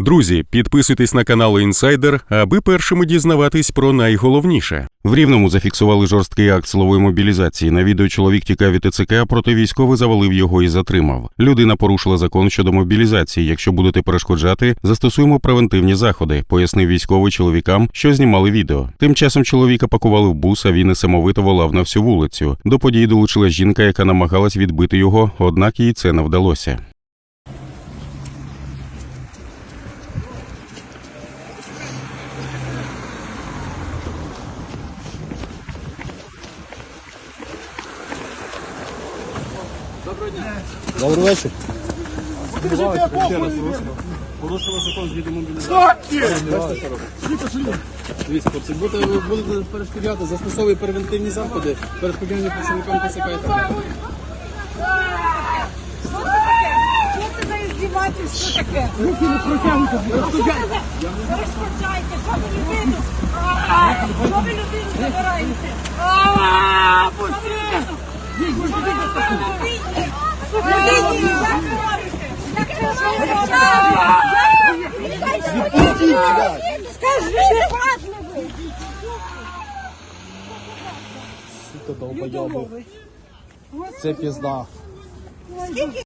Друзі, підписуйтесь на канал Інсайдер, аби першими дізнаватись про найголовніше. В Рівному зафіксували жорсткий акт силової мобілізації. На відео чоловік тікав від ТЦК, проте військовий завалив його і затримав. Людина порушила закон щодо мобілізації. Якщо будете перешкоджати, застосуємо превентивні заходи, пояснив військовий чоловікам, що знімали відео. Тим часом чоловіка пакували в бус, а він несамовито волав на всю вулицю. До події долучила жінка, яка намагалась відбити його, однак їй це не вдалося. Добрий вечір. Порушили закон з відомобілізації. Дивіться, хлопці, будете, ви будете перешкоджати, застосовує превентивні заходи, перешкоджання працівникам ТСК і так далі. Що це за іздівательство Що таке? Руки не протягнути. Перешкоджайте, що ви людину? Що ви людину забираєте? Пусти! Сука, долбоёбы. Це пізда.